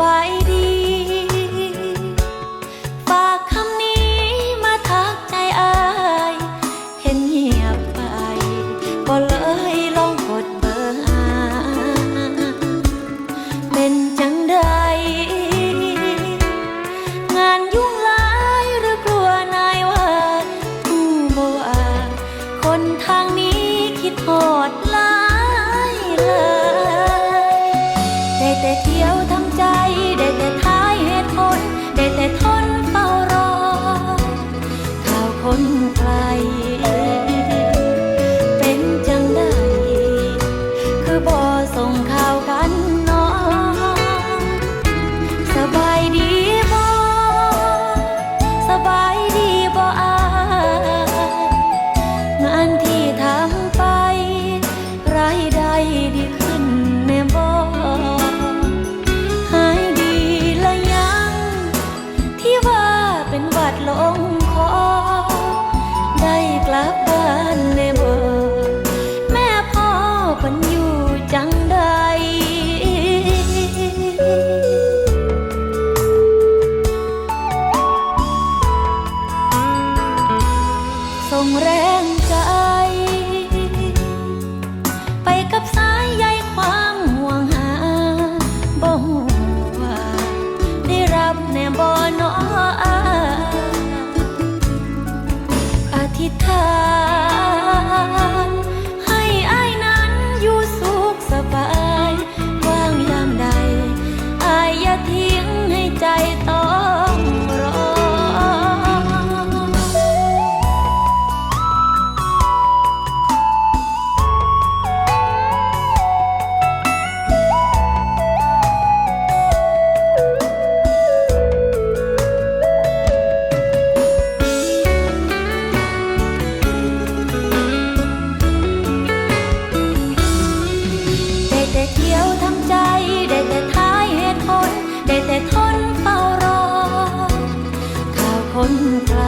บายดี ลงคอ ได้กลับบ้านในบ่แม่พ่อคนอยู่จังใดส่งแรงใจ ไปกับ ทาง จ ได้แต่ท้ายเหตุผลได้แต่ทนเฝ้ารอข่าวคนไกล